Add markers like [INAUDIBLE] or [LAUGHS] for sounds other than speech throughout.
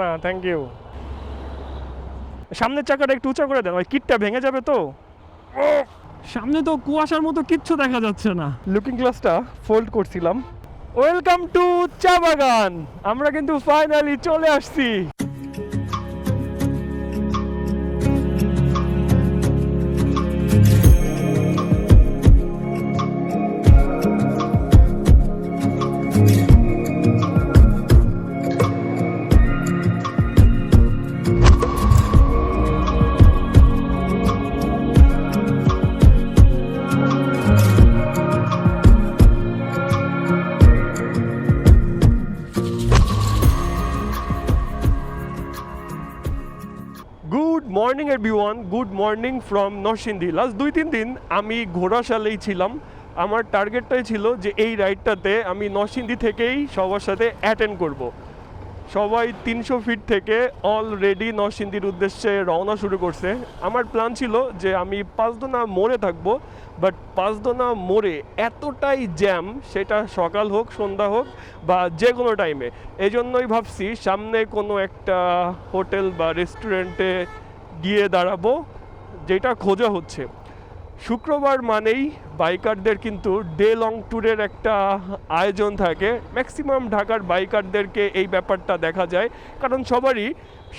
না thank you সামনের চাকাটা একটু উঁচা করে দেন ওই কিটটা ভেঙে যাবে তো। সামনে তো কুয়াশার মতো কিচ্ছু দেখা যাচ্ছে না। লুকিং গ্লাসটা ফোল্ড করছিলাম। ওয়েলকাম টু চা বাগান! আমরা কিন্তু ফাইনালি চলে আসছি। Morning everyone good morning from Narsingdi last দুই, তিন দিন আমি ঘোড়াশালেই ছিলাম। আমার টার্গেটটাই ছিল যে এই রাইডটাতে আমি নরসিংদী থেকেই সবার সাথে অ্যাটেন্ড করব। সবাই তিনশো ফিট থেকে অলরেডি নরসিংদীর উদ্দেশ্যে রওনা শুরু করছে। আমার প্ল্যান ছিল যে আমি পাঁচদোনা মোড়ে থাকব বাট পাঁচদোনা মোড়ে এতটাই জ্যাম সেটা সকাল হোক, সন্ধ্যা হোক, বা যে কোনো টাইমে এই জন্যই ভাবছি সামনে কোনো একটা হোটেল বা রেস্টুরেন্টে গিয়ে দাঁড়াবো, যেটা খোঁজা হচ্ছে। শুক্রবার মানেই বাইকারদের কিন্তু ডে লং ট্যুরের একটা আয়োজন থাকে। ম্যাক্সিমাম ঢাকার বাইকারদেরকে এই ব্যাপারটা দেখা যায়, কারণ সবারই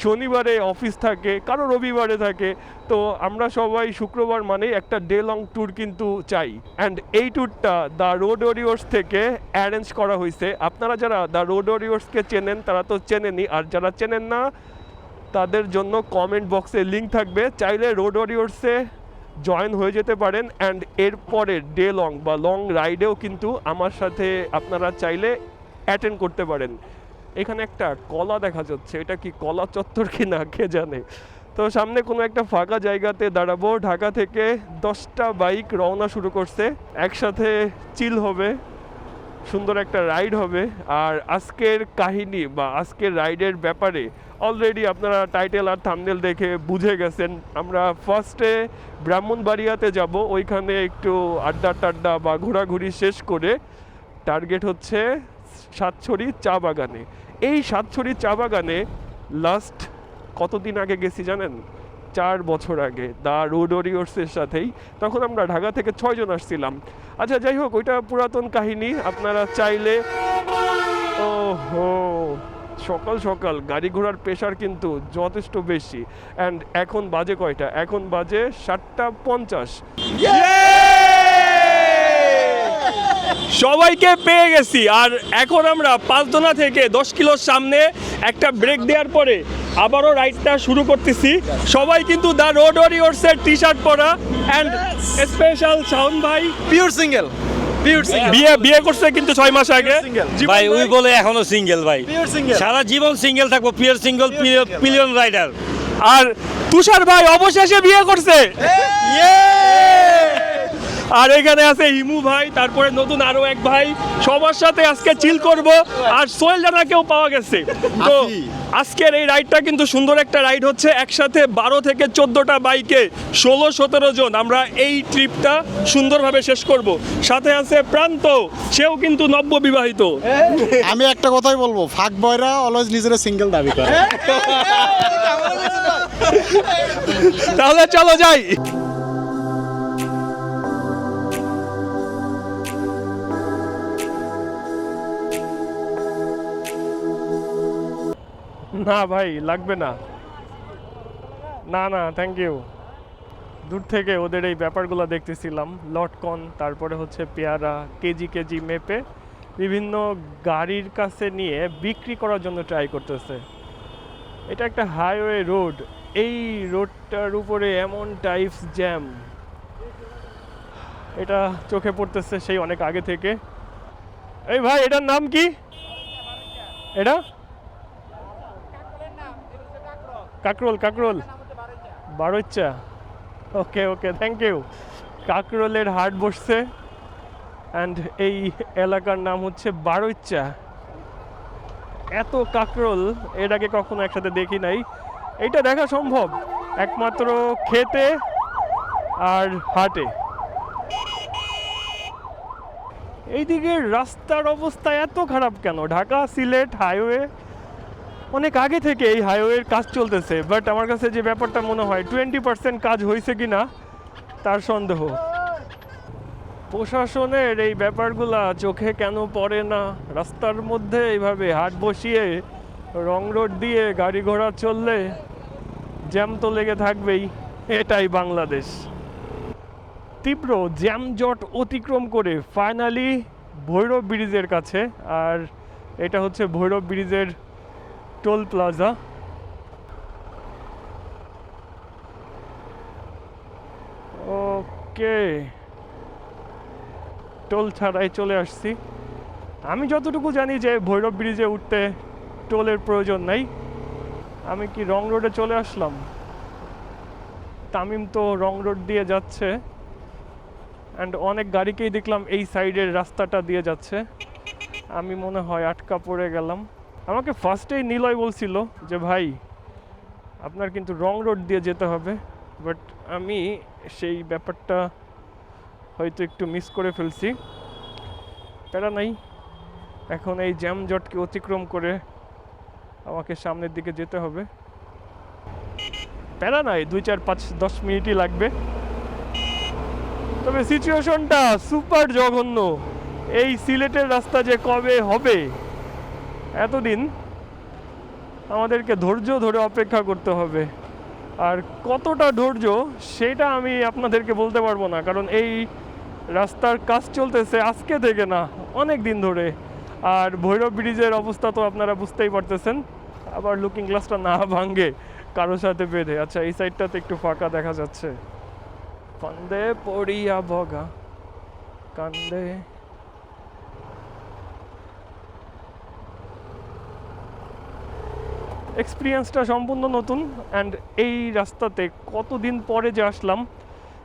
শনিবারে অফিস থাকে, কারও রবিবারে থাকে। তো আমরা সবাই শুক্রবার মানেই একটা ডে লং ট্যুর কিন্তু চাই। অ্যান্ড এই ট্যুরটা দ্য রোড ওরিওর্স থেকে অ্যারেঞ্জ করা হয়েছে। আপনারা যারা দ্য রোড ওরিওর্সকে চেনেন, তারা তো চেনেনি আর যারা চেনেন না তাদের জন্য কমেন্ট বক্সে লিঙ্ক থাকবে। চাইলে রোড ওরিওর্সে জয়েন হয়ে যেতে পারেন অ্যান্ড এরপরে ডে লং বা লং রাইডেও কিন্তু আমার সাথে আপনারা চাইলে অ্যাটেন্ড করতে পারেন। এখানে একটা কলা দেখা যাচ্ছে, এটা কি কলা চত্বর কি না, কে জানে? তো সামনে কোনো একটা ফাঁকা জায়গাতে দাঁড়াবো, ঢাকা থেকে দশটা বাইক রওনা শুরু করছে, একসাথে চিল হবে। সুন্দর একটা রাইড হবে। আর আজকের কাহিনী বা আজকের রাইডের ব্যাপারে অলরেডি আপনারা টাইটেল আর থামনেল দেখে বুঝে গেছেন। আমরা ফার্স্টে ব্রাহ্মণবাড়িয়াতে যাব। ওইখানে একটু আড্ডা টাড্ডা বা ঘোরাঘুরি শেষ করে টার্গেট হচ্ছে সাতছড়ি চা বাগানে। এই সাতছড়ি চা বাগানে লাস্ট কতদিন আগে গেছি জানেন? চার বছর আগে, দা রোড ওরিওর্সের সাথেই। তখন আমরা ঢাকা থেকে ছয়জন আসছিলাম। আচ্ছা যাই হোক, ওইটা পুরাতন কাহিনী। আপনারা চাইলে ও হো সকাল সকাল গাড়ি ঘোড়ার প্রেশার কিন্তু যথেষ্ট বেশি। অ্যান্ড এখন বাজে কয়টা? এখন বাজে সাতটা পঞ্চাশ। সবাইকে পেয়ে গেছি। আর এখন আমরা পাঁচদোনা থেকে দশ কিলোর সামনে একটা ব্রেক দেওয়ার পরে আবারও রাইডটা শুরু করতেছি। সবাই কিন্তু দ্য রোড ওরিওর্সের টি শার্ট পরা অ্যান্ড স্পেশাল সাউন্ড ভাই। পিওর সিঙ্গেল পিওর সিঙ্গেল বিয়ে বিয়ে করছে কিন্তু ছয় মাস আগে। ভাই ওই বলে এখনও সিঙ্গেল ভাই। সিঙ্গেল সারা জীবন সিঙ্গেল থাকব পিওর সিঙ্গেল পিলিয়ন রাইডার আর তুষার ভাই অবশেষে বিয়ে করছে। আর এখানে আছে হিমু ভাই তারপরে নতুন আরও এক ভাই। সবার সাথে আজকে চিল করব আর সোহেল জানাকেও পাওয়া গেছে। তো আজকের এই রাইডটা কিন্তু সুন্দর একটা রাইড হচ্ছে একসাথে বারো থেকে চোদ্দোটা বাইকে ষোলো সতেরো জন। আমরা এই ট্রিপটা সুন্দরভাবে শেষ করব। সাথে আছে প্রান্ত সেও কিন্তু নব্য বিবাহিত। আমি একটা কথাই বলব ফাঁক বয়রা অলওয়েজ নিজের সিঙ্গেল দাবি করে। তাহলে চলো যাই। না ভাই, লাগবে না। না না থ্যাংক ইউ দূর থেকে ওদের এই ব্যাপারগুলো দেখতেছিলাম, লটকন, তারপরে হচ্ছে পেয়ারা, কেজি কেজি মেপে বিভিন্ন গাড়ির কাছে নিয়ে বিক্রি করার জন্য ট্রাই করতেছে। এটা একটা হাইওয়ে রোড এই রোডটার উপরে এমন টাইপস জ্যাম এটা চোখে পড়তেছে সেই অনেক আগে থেকে। এই ভাই, এটার নাম কি? এটা? কাকরোল কাকরোল। বারোচ্চা ওকে ওকে থ্যাংক ইউ কাকরোলের হাট বসছে। অ্যান্ড এই এলাকার নাম হচ্ছে বারোচ্চা এত কাকরোল, এর আগে কখনো একসাথে দেখি নাই। এটা দেখা সম্ভব, একমাত্র খেতে আর হাটে। এইদিকে রাস্তার অবস্থা এত খারাপ কেন? ঢাকা, সিলেট, হাইওয়ে অনেক আগে থেকে এই হাইওয়ের কাজ চলতেছে বাট আমার কাছে যে ব্যাপারটা মনে হয় টোয়েন্টি পার্সেন্ট কাজ হয়েছে কি না তার সন্দেহ। প্রশাসনের এই ব্যাপারগুলা চোখে কেন পড়ে না? রাস্তার মধ্যে এইভাবে হাট বসিয়ে, রং রোড দিয়ে গাড়ি ঘোড়া চললে জ্যাম তো লেগে থাকবেই, এটাই বাংলাদেশ। তীব্র জ্যামজট অতিক্রম করে ফাইনালি ভৈরব ব্রিজের কাছে, আর এটা হচ্ছে ভৈরব ব্রিজের টোল প্লাজা ওকে টোল ছাড়াই চলে আসছি। আমি যতটুকু জানি যে ভৈরব ব্রিজে উঠতে টোলের প্রয়োজন নাই। আমি কি রং রোডে চলে আসলাম? তামিম তো রং রোড দিয়ে যাচ্ছে। অ্যান্ড অনেক গাড়িকেই দেখলাম এই সাইডের রাস্তাটা দিয়ে যাচ্ছে। আমি মনে হয় আটকা পড়ে গেলাম। আমাকে ফার্স্টেই নিলয় বলছিল যে, ভাই, আপনার কিন্তু রং রোড দিয়ে যেতে হবে বাট আমি সেই ব্যাপারটা হয়তো একটু মিস করে ফেলছি। প্যারা নাই। এখন এই জ্যাম জটকে অতিক্রম করে আমাকে সামনের দিকে যেতে হবে। প্যারা নাই, দুই চার পাঁচ দশ মিনিটই লাগবে। তবে সিচুয়েশনটা সুপার জঘন্য। এই সিলেটের রাস্তা যে কবে হবে? এতদিন আমাদেরকে ধৈর্য ধরে অপেক্ষা করতে হবে। আর কতটা ধৈর্য সেটা আমি আপনাদেরকে বলতে পারব না, কারণ এই রাস্তার কাজ চলতেছে আজকে থেকে না, অনেক দিন ধরে। আর ভৈরব ব্রিজের অবস্থা তো আপনারা বুঝতেই পারতেছেন, আবার লুকিং গ্লাসটা না ভাঙ্গে কারোর সাথে বেঁধে। আচ্ছা এই সাইডটাতে একটু ফাঁকা দেখা যাচ্ছে। ফান্দে পড়িয়া বগা, কান্দে এক্সপিরিয়েন্সটা সম্পূর্ণ নতুন অ্যান্ড এই রাস্তাতে কতদিন পরে যে আসলাম,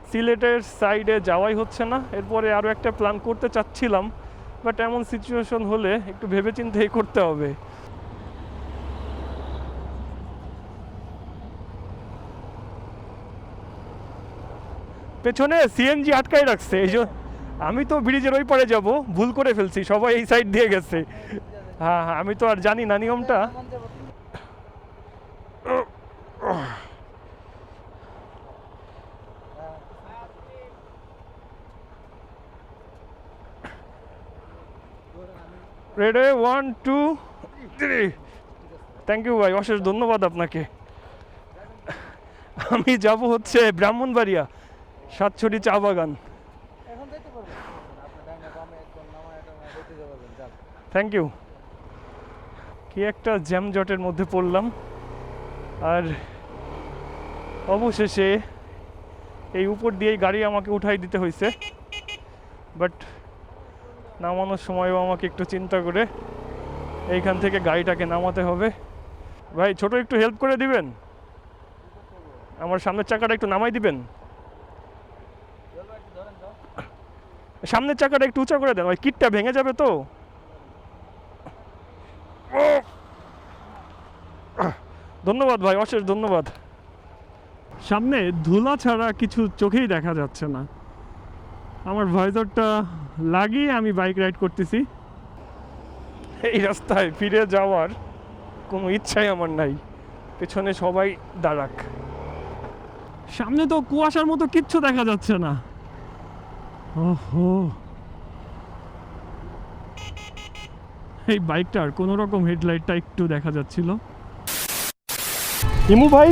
সিলেটের সাইডে যাওয়াই হচ্ছে না। এরপরে আরও একটা প্ল্যান করতে চাচ্ছিলাম বাট এমন সিচুয়েশন হলে একটু ভেবেচিন্তেই করতে হবে। পেছনে সিএনজি আটকাই রাখছে, এই আমি তো ব্রিজের ওই পারে যাব, ভুল করে ফেলছি, সবাই এই সাইড দিয়ে গেছে। হ্যাঁ হ্যাঁ আমি তো আর জানি না নিয়মটা। রেডে one two three thank you ভাই অশেষ ধন্যবাদ আপনাকে। আমি যাব হচ্ছে ব্রাহ্মণবাড়িয়া সাতছড়ি চা বাগান। থ্যাংক ইউ কি একটা জ্যামজটের মধ্যে পড়লাম। আর অবশেষে এই উপর দিয়েই গাড়ি আমাকে উঠাই দিতে হয়েছে বাট নামানোর সময়ও আমাকে একটু চিন্তা করে এইখান থেকে গাড়িটাকে নামাতে হবে। ভাই, ছোট একটু হেল্প করে দিবেন? আমার সামনের চাকাটা একটু নামাই দিবেন? সামনের চাকাটা একটু উঁচা করে দেন, ওই কিটটা ভেঙে যাবে তো। ধন্যবাদ ভাই, অশেষ ধন্যবাদ। সামনে ধুলা ছাড়া কিছু চোখেই দেখা যাচ্ছে না। আমার ভাইজারটা লাগিয়ে আমি বাইক রাইড করতেছি। এই রাস্তায় ফিরে যাওয়ার কোনো ইচ্ছাই আমার নাই। পেছনে সবাই দাঁড়াক। সামনে তো কুয়াশার মতো কিচ্ছু দেখা যাচ্ছে না। ওহো। এই বাইকটার কোনো রকম হেডলাইটটা একটু দেখা যাচ্ছিল। হিমু ভাই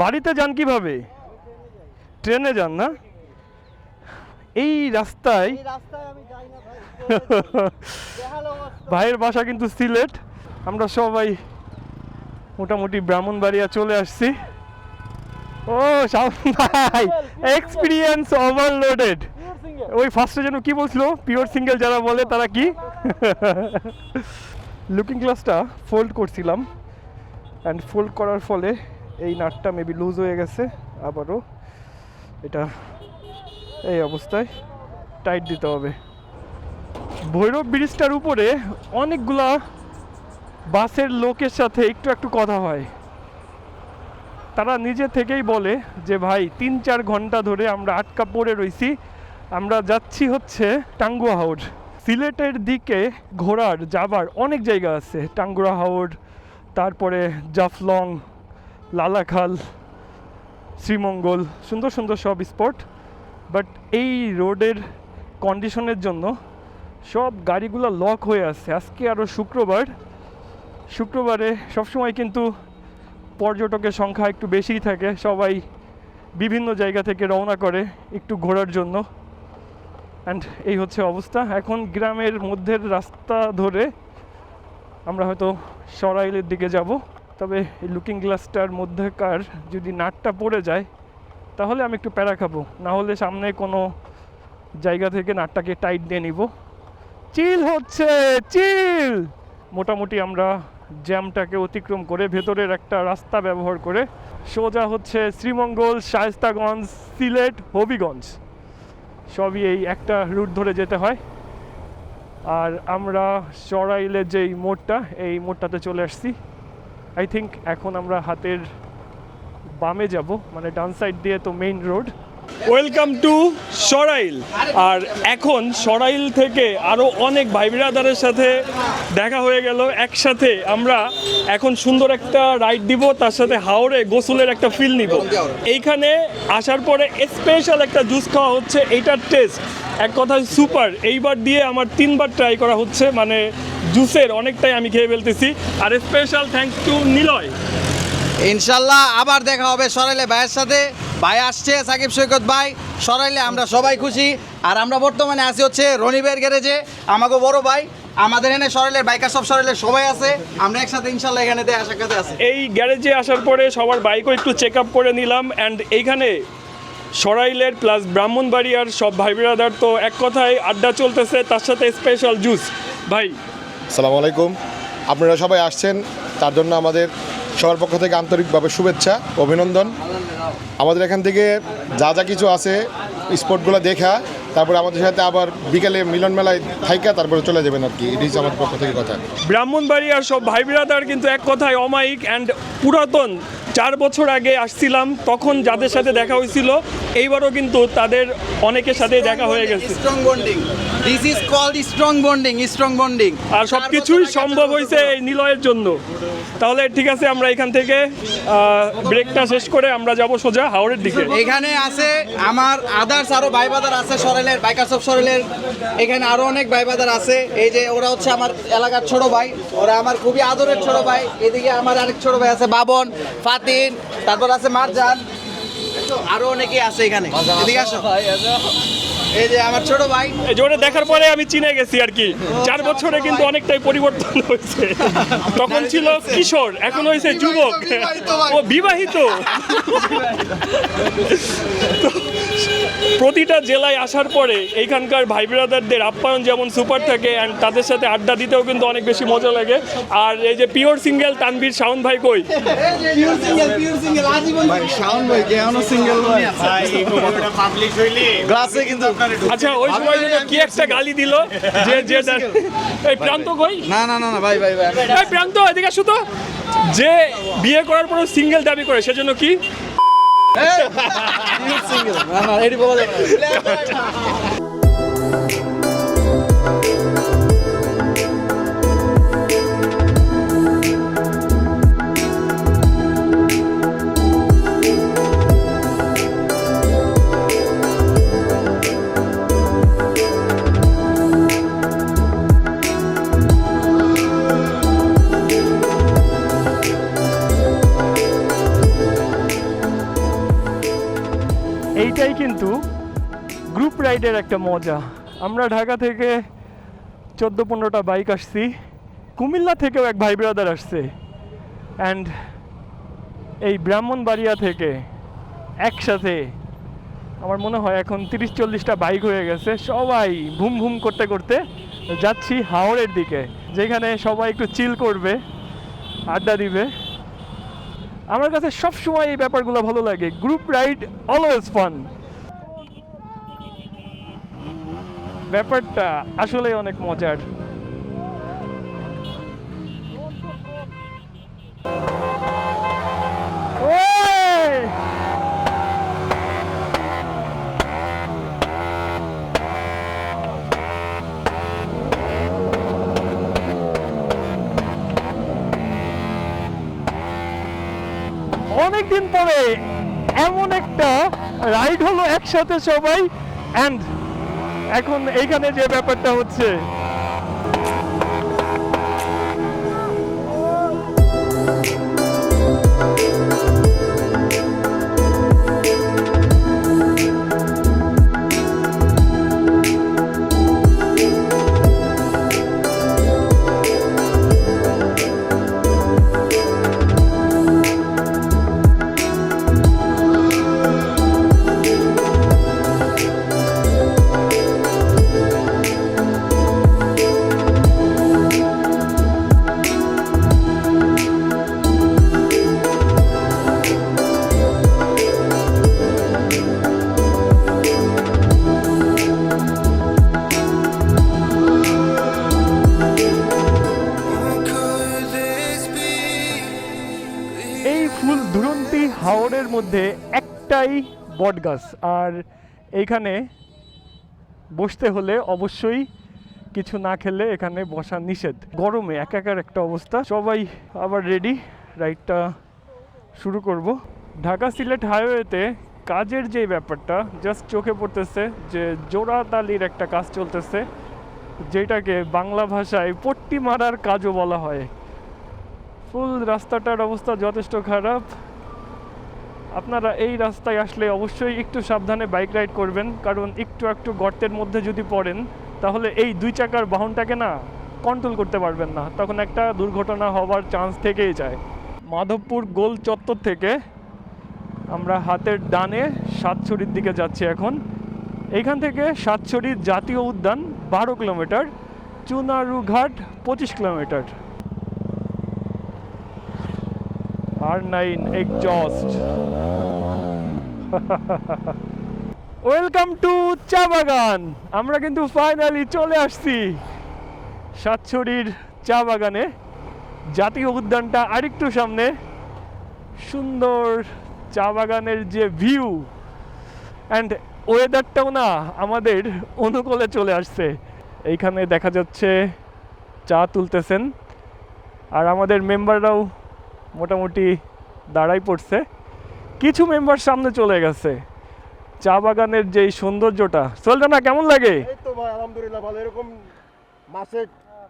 বাড়িতে যান কীভাবে? ট্রেনে যান না? এই রাস্তায় [LAUGHS] ভাইয়ের বাসা কিন্তু সিলেট। আমরা সবাই মোটামুটি ব্রাহ্মণবাড়িয়া চলে আসছি। ও ভাই এক্সপিরিয়েন্স ওভারলোডেড ওই ফার্স্টে যেন কি বলছিল? পিওর সিঙ্গেল যারা বলে তারা কি? লুকিং গ্লাসটা ফোল্ড করছিলাম। অ্যান্ড ফোল্ড করার ফলে এই নাটটা মেবি লুজ হয়ে গেছে। আবারও এটা এই অবস্থায় টাইট দিতে হবে। ভৈরব ব্রিজটার উপরে অনেকগুলা বাসের লোকের সাথে একটু একটু কথা হয়। তারা নিজে থেকেই বলে যে, ভাই, তিন চার ঘণ্টা ধরে আমরা আটকা পড়ে রইছি। আমরা যাচ্ছি হচ্ছে টাঙ্গুয়া হাওড় সিলেটের দিকে ঘোরার, যাবার অনেক জায়গা আছে। টাঙ্গুয়া হাওড় তারপরে জাফলং, লালাখাল, শ্রীমঙ্গল, সুন্দর সুন্দর সব স্পট বাট এই রোডের কন্ডিশনের জন্য সব গাড়িগুলো লক হয়ে আছে। আজকে আরও শুক্রবার। শুক্রবারে সবসময় কিন্তু পর্যটকের সংখ্যা একটু বেশিই থাকে। সবাই বিভিন্ন জায়গা থেকে রওনা করে একটু ঘোরার জন্য। অ্যান্ড এই হচ্ছে অবস্থা। এখন গ্রামের মধ্যের রাস্তা ধরে আমরা হয়তো সরাইলের দিকে যাব। তবে এই লুকিং গ্লাসটার মধ্যেকার যদি নাটটা পড়ে যায় তাহলে আমি একটু প্যারা খাব। না হলে সামনে কোনো জায়গা থেকে নাটটাকে টাইট দিয়ে নিব। চিল হচ্ছে, চিল! মোটামুটি আমরা জ্যামটাকে অতিক্রম করে ভেতরের একটা রাস্তা ব্যবহার করে সোজা হচ্ছে শ্রীমঙ্গল, শায়স্তাগঞ্জ, সিলেট, হবিগঞ্জ। সবই এই একটা রুট ধরে যেতে হয়। আর আমরা সরাইলের যেই মোড়টা, এই মোড়টাতে চলে আসছি। আই থিঙ্ক এখন আমরা হাতের বামে যাব মানে ডান সাইড দিয়ে তো main road welcome to Sarail আর এখন সরাইল থেকে আরও অনেক ভাই বিরাদারের সাথে দেখা হয়ে গেল। একসাথে আমরা এখন সুন্দর একটা রাইড দিব, তার সাথে হাওড়ে গোসলের একটা ফিল নিব। এইখানে আসার পরে স্পেশাল একটা জুস খাওয়া হচ্ছে এইটার টেস্ট এক কথায় সুপার এইবার দিয়ে আমার তিনবার ট্রাই করা হচ্ছে মানে জুসের অনেকটাই আমি খেয়ে ফেলতেছি। আর স্পেশাল থ্যাঙ্কস টু নিলয় ইনশাল্লাহ আবার দেখা হবে সরাইলে ভাইয়ের সাথে। ভাই আসছে সাকিব সৈকত ভাই। সরাইলে আমরা সবাই খুশি। আর আমরা বর্তমানে আছি হচ্ছে রনিবের গ্যারেজে। আমাকে বড় ভাই আমাদের এখানে সরাইলের বাইকার সব সরাইলের সবাই আছে। আমরা একসাথে ইনশাল্লাহ এখানে আসার সাক্ষাতে আছি। এই গ্যারেজে আসার পরে সবার বাইকও একটু চেক আপ করে নিলাম। অ্যান্ড এইখানে সরাইলের প্লাস ব্রাহ্মণবাড়িয়ার সব ভাই বিরাদার তো এক কথায় আড্ডা চলতেছে তার সাথে স্পেশাল জুস ভাই। আসসালামু আলাইকুম। আপনারা সবাই আসছেন তার জন্য আমাদের সবার পক্ষ থেকে আন্তরিকভাবে শুভেচ্ছা, অভিনন্দন। আমাদের এখান থেকে যা যা কিছু আছে স্পটগুলো দেখা, তারপরে আমাদের সাথে আবার বিকালে মিলন মেলায় থাইকা, তারপরে চলে যাবেন আর কি। হচ্ছে আমাদের পক্ষ থেকে কথা। ব্রাহ্মণবাড়ি আর সব ভাই বিরাদার কিন্তু এক কথায় অমায়িক অ্যান্ড পুরাতন চার বছর আগে আসছিলাম তখন যাদের সাথে দেখা হয়েছিল এইবারও কিন্তু তাদের অনেকের সাথে দেখা হয়ে গেছে। Strong bonding this is called strong bonding strong bonding আর সব কিছুই সম্ভব হয়েছে এই নিলয়ের জন্য। তাহলে ঠিক আছে আমরা এখান থেকে ব্রেকটা শেষ করে আমরা যাব সোজা হাওড়ের দিকে। এখানে আছে আমার আদার্স আরও ভাই বাদার আছে সরেলের বাইকার সব সরেলের। এখানে আরও অনেক ভাই বাদার আছে। এই যে ওরা হচ্ছে আমার এলাকার ছোট ভাই ওরা আমার খুবই আদরের ছোট ভাই। এদিকে আমার আরেক ছোট ভাই আছে বাবন ফাতিন তারপর আছে মারজান। আরও অনেকে আছে এখানে। এদিকে আসো। এই যে আমার ছোট ভাই। এই জোরে দেখার পরে আমি চিনে গেছি আর কি। চার বছরে কিন্তু অনেকটাই পরিবর্তন হয়েছে। তখন ছিল কিশোর এখন হয়েছে যুবক। ও বিবাহিত। প্রতিটা জেলায় আসার পরে এইখানকার ভাই ব্রাদারদের আপ্যায়ন যেমন সুপার থাকে অ্যান্ড তাদের সাথে আড্ডা দিতেও কিন্তু অনেক বেশি মজা লাগে। আর এই যে পিওর সিঙ্গেল তানভীর শাওন ভাই কই? সিঙ্গেল পিওর সিঙ্গেল শাওন ভাই কেন সিঙ্গেল? ভাই গ্লাসে কিন্তু আচ্ছা ওই সময় যেন কি একটা গালি দিল যে যে এই প্রান্ত কই? না না না না ভাই ভাই ভাই। এই প্রান্ত এদিকে আসো তো। যে বিয়ে করার পর সিঙ্গেল দাবি করে সেজন্য কি? সিঙ্গেল না না এডি বলা যাবে কিন্তু গ্রুপ রাইডের একটা মজা। আমরা ঢাকা থেকে চোদ্দ পনেরোটা বাইক আসছি। কুমিল্লা থেকেও এক ভাই ব্রাদার আসছে। অ্যান্ড এই ব্রাহ্মণবাড়িয়া থেকে একসাথে আমার মনে হয় এখন তিরিশ চল্লিশটা বাইক হয়ে গেছে। সবাই ভুম ভুম করতে করতে যাচ্ছি হাওড়ের দিকে, যেখানে সবাই একটু চিল করবে, আড্ডা দিবে। আমার কাছে সবসময় এই ব্যাপারগুলো ভালো লাগে। গ্রুপ রাইড অলওয়েজ ফান ব্যাপারটা আসলে অনেক মজার। অনেকদিন পরে এমন একটা রাইড হলো একসাথে সবাই অ্যান্ড এখন এইখানে যে ব্যাপারটা হচ্ছে মধ্যে একটাই বট গাছ। আর এইখানে বসতে হলে অবশ্যই কিছু না খেলে এখানে বসা নিষেধ। গরমে একাকার একটা অবস্থা। সবাই আবার রেডি রাইডটা শুরু করব। ঢাকা সিলেট হাইওয়েতে কাজের যে ব্যাপারটা জাস্ট চোখে পড়তেছে যে জোড়াতালির একটা কাজ চলতেছে, যেটাকে বাংলা ভাষায় পট্টি মারার কাজও বলা হয়। ফুল রাস্তাটার অবস্থা যথেষ্ট খারাপ। আপনারা এই রাস্তায় আসলে অবশ্যই একটু সাবধানে বাইক রাইড করবেন, কারণ একটু একটু গর্তের মধ্যে যদি পড়েন, তাহলে এই দুই চাকার বাহনটাকে না কন্ট্রোল করতে পারবেন না। তখন একটা দুর্ঘটনা হওয়ার চান্স থেকেই যায়। মাধবপুর গোল চত্বর থেকে আমরা হাতের ডানে সাতছড়ির দিকে যাচ্ছি এখন। এইখান থেকে সাতছড়ির জাতীয় উদ্যান বারো কিলোমিটার, চুনারুঘাট পঁচিশ kilometre. R nine exhaust welcome to চা বাগান। আমরা কিন্তু ফাইনালি চলে আসছি সাতছড়ির চা বাগানে। জাতীয় উদ্যানটা আরেকটু সামনে। সুন্দর চা বাগানের যে ভিউ অ্যান্ড ওয়েদারটাও না আমাদের অনুকূলে চলে আসছে। এইখানে দেখা যাচ্ছে চা তুলতেছেন। আর আমাদের মেম্বাররাও মোটামুটি দাঁড়াই পড়ছে। কিছু মেম্বার সামনে চলে গেছে। চা বাগানের যেই সৌন্দর্যটা। চলটা না কেমন লাগে? এই তো ভাই আলহামদুলিল্লাহ ভালো। এরকম মাসে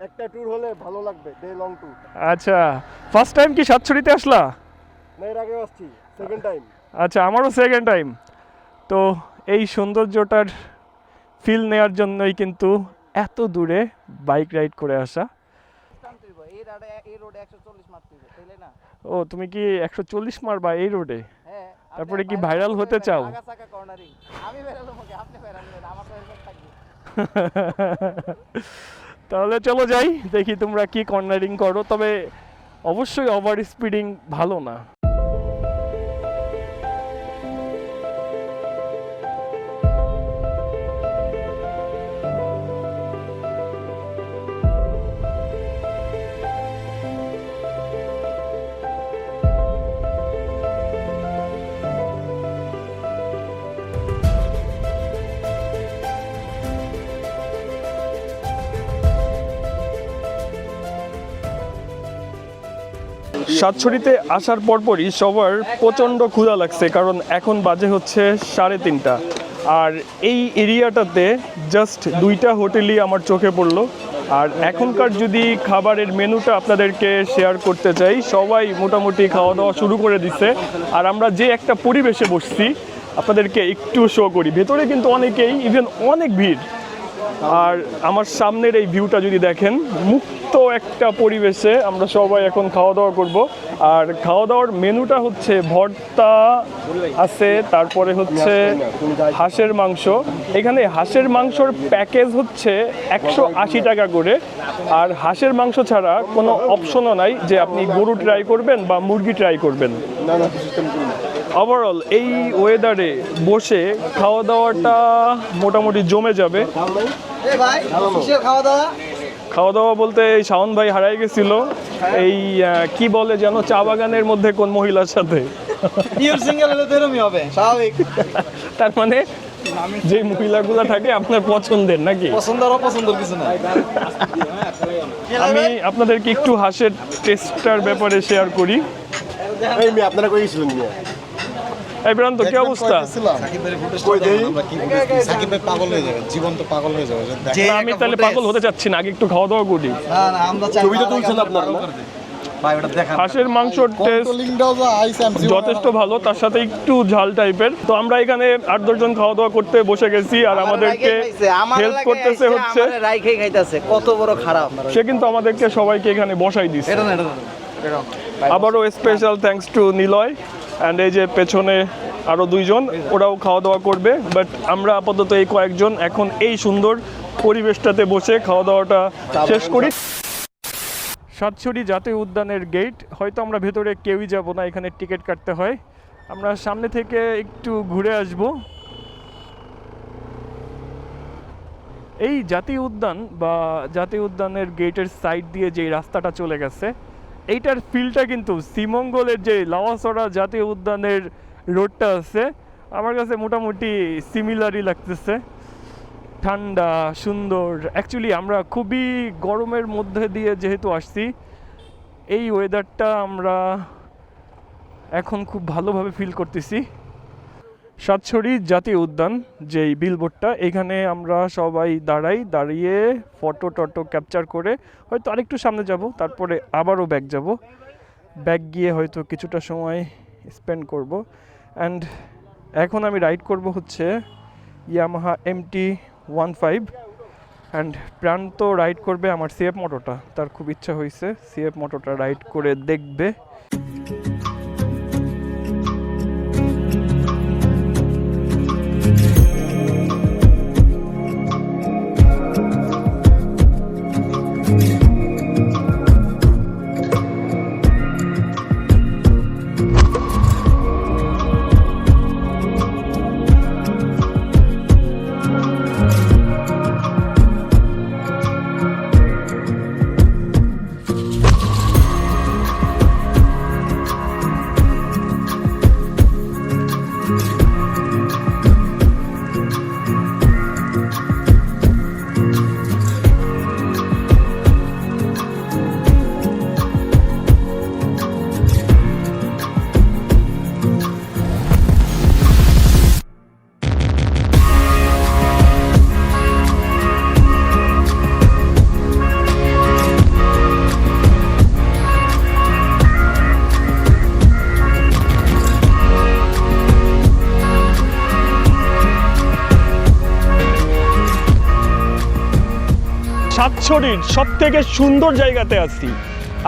একটা ট্যুর হলে ভালো লাগবে ডে লং ট্যুর আচ্ছা ফার্স্ট টাইম কি সাতছড়িতে আসলা? না এর আগে আসছি সেকেন্ড টাইম আচ্ছা আমারও সেকেন্ড টাইম তো এই সৌন্দর্যটার ফিল নেওয়ার জন্যই কিন্তু এত দূরে বাইক রাইড করে আসা। এই রোডে এই রোডে একশো চল্লিশ মারতে হবে তাইলে না ও তুমি কি একশো চল্লিশ মারবা এই রোডে হ্যাঁ তারপরে কি ভাইরাল হতে চাও? [LAUGHS] তাহলে চলো যাই দেখি তোমরা কি কর্নারিং করো তবে অবশ্যই ওভার স্পিডিং ভালো না। সাতছড়িতে আসার পরপরই সবার প্রচণ্ড ক্ষুধা লাগছে, কারণ এখন বাজে হচ্ছে সাড়ে তিনটা। আর এই এরিয়াটাতে জাস্ট দুইটা হোটেলই আমার চোখে পড়ল। আর এখনকার যদি খাবারের মেনুটা আপনাদেরকে শেয়ার করতে চাই, সবাই মোটামুটি খাওয়া দাওয়া শুরু করে দিচ্ছে আর আমরা যে একটা পরিবেশে বসছি, আপনাদেরকে একটু শো করি। ভেতরে কিন্তু অনেকেই ইভেন অনেক ভিড়। আর আমার সামনের এই ভিউটা যদি দেখেন, মুক্ত একটা পরিবেশে আমরা সবাই এখন খাওয়া দাওয়া করব। আর খাওয়া দাওয়ার মেনুটা হচ্ছে ভর্তা আছে, তারপরে হচ্ছে হাঁসের মাংস। এখানে হাঁসের মাংসর প্যাকেজ হচ্ছে একশো আশি টাকা করে। আর হাঁসের মাংস ছাড়া কোনো অপশনও নাই যে আপনি গরু ট্রাই করবেন বা মুরগি ট্রাই করবেন। ওভারঅল এই ওয়েদারে বসে খাওয়া দাওয়াটা মোটামুটি জমে যাবে। এ ভাই কিসের খাওয়া দাওয়া খাওয়া দাওয়া বলতে এই শাওন ভাই হারাই গেছিল। এই কি বলে যেন চা বাগানের মধ্যে কোন মহিলার সাথে? হবে স্বাভাবিক। [LAUGHS] তার মানে যে মহিলাগুলো থাকে আপনার পছন্দের নাকি? পছন্দ আর অপছন্দের কিছু না। আমি আপনাদেরকে একটু হাসের টেস্টটার ব্যাপারে শেয়ার করি। এই আপনারা কই গেছিলেন মিয়া? এই প্রান্ত কি অবস্থা? হয়ে জীবন্ত পাগল হয়ে যাবে। আমি তাহলে পাগল হতে চাচ্ছি না আগে একটু খাওয়া দাওয়া করি। না না আমরা চাই ছবি তো তুলছেন আপনারা? হাঁসের মাংসর টেস্ট কন্ট্রোলিংটাও যা আইস আমি যথেষ্ট ভালো তার সাথে একটু ঝাল টাইপের। তো আমরা এখানে আট দশজন খাওয়া দাওয়া করতে বসে গেছি আর আমাদেরকে হেল্প করতেছে হচ্ছে। কত বড় খারাপ। সে কিন্তু আমাদেরকে সবাইকে এখানে বসাই দিচ্ছে এটা না এটা না, এটা না। আবারও special thanks to Niloy. And এই যে পেছনে আরও দুইজন, ওরাও খাওয়া দাওয়া করবে। বাট আমরা আপাতত এই কয়েকজন এখন এই সুন্দর পরিবেশটাতে বসে খাওয়া দাওয়াটা শেষ করি। সাতছড়ি জাতীয় উদ্যানের গেট হয়তো আমরা ভেতরে কেউই যাব না, এখানে টিকিট কাটতে হয়। আমরা সামনে থেকে একটু ঘুরে আসব। এই জাতীয় উদ্যান বা জাতীয় উদ্যানের গেটের সাইড দিয়ে যে রাস্তাটা চলে গেছে এইটার ফিলটা কিন্তু শ্রীমঙ্গলের যে লাওয়াসড়া জাতীয় উদ্যানের রোডটা আছে, আমার কাছে মোটামুটি সিমিলারই লাগতেছে। ঠান্ডা, সুন্দর। অ্যাকচুয়ালি আমরা খুবই গরমের মধ্যে দিয়ে যেহেতু আসছি, এই ওয়েদারটা আমরা এখন খুব ভালোভাবে ফিল করতেছি। সাতছড়ি জাতীয় উদ্যান, যেই বিলবোর্ডটা এখানে আমরা সবাই দাঁড়াই, দাঁড়িয়ে ফটো টটো ক্যাপচার করে হয়তো আরেকটু সামনে যাব, তারপরে আবারও ব্যাগ যাব। ব্যাগ গিয়ে হয়তো কিছুটা সময় স্পেন্ড করব। অ্যান্ড এখন আমি রাইড করব হচ্ছে Yamaha MT one five and Pranto ride করবে আমার সিএফ মোটরটা তার খুব ইচ্ছা হয়েছে সিএফ মোটরটা রাইড করে দেখবে। সাতছড়ির সব থেকে সুন্দর জায়গাতে আছি।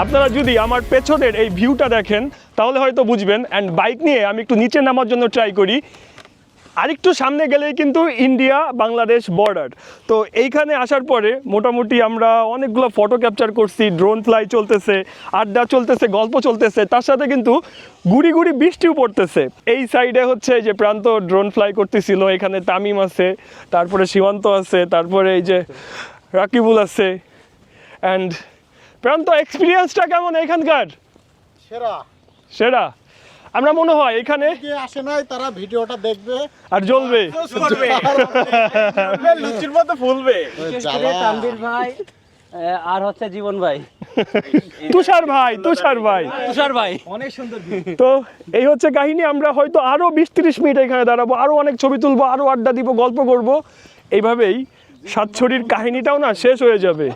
আপনারা যদি আমার পেছনের এই ভিউটা দেখেন, তাহলে হয়তো বুঝবেন অ্যান্ড বাইক নিয়ে আমি একটু নিচে নামার জন্য ট্রাই করি। আরেকটু সামনে গেলেই কিন্তু ইন্ডিয়া বাংলাদেশ বর্ডার তো এইখানে আসার পরে মোটামুটি আমরা অনেকগুলো ফটো ক্যাপচার করছি ড্রোন ফ্লাই চলতেছে, আড্ডা চলতেছে, গল্প চলতেছে, তার সাথে কিন্তু গুড়ি গুড়ি বৃষ্টিও পড়তেছে। এই সাইডে হচ্ছে যে প্রান্ত ড্রোন ফ্লাই করতেছিল, এখানে তামিম আছে, তারপরে সীমান্ত আছে, তারপরে এই যে রাকিবুল আছে। অ্যান্ড প্রান্ত এক্সপিরিয়েন্সটা কেমন এখানকার? সেরা। সেরা। আমরা মনে হয় এখানে কে আসে নাই তারা ভিডিওটা দেখবে। আর জ্বলবে। লুচির মতো ফুলবে। তানভীর ভাই আর হচ্ছে জীবন ভাই। [LAUGHS] তুষার ভাই তুষার ভাই। তুষার ভাই। অনেক সুন্দর তো এই হচ্ছে কাহিনী আমরা হয়তো আরও বিশ তিরিশ মিনিট এখানে দাঁড়াবো আরও অনেক ছবি তুলবো আরও আড্ডা দিব গল্প করব। এইভাবেই সাতছড়ির কাহিনীটাও না শেষ হয়ে যাবে।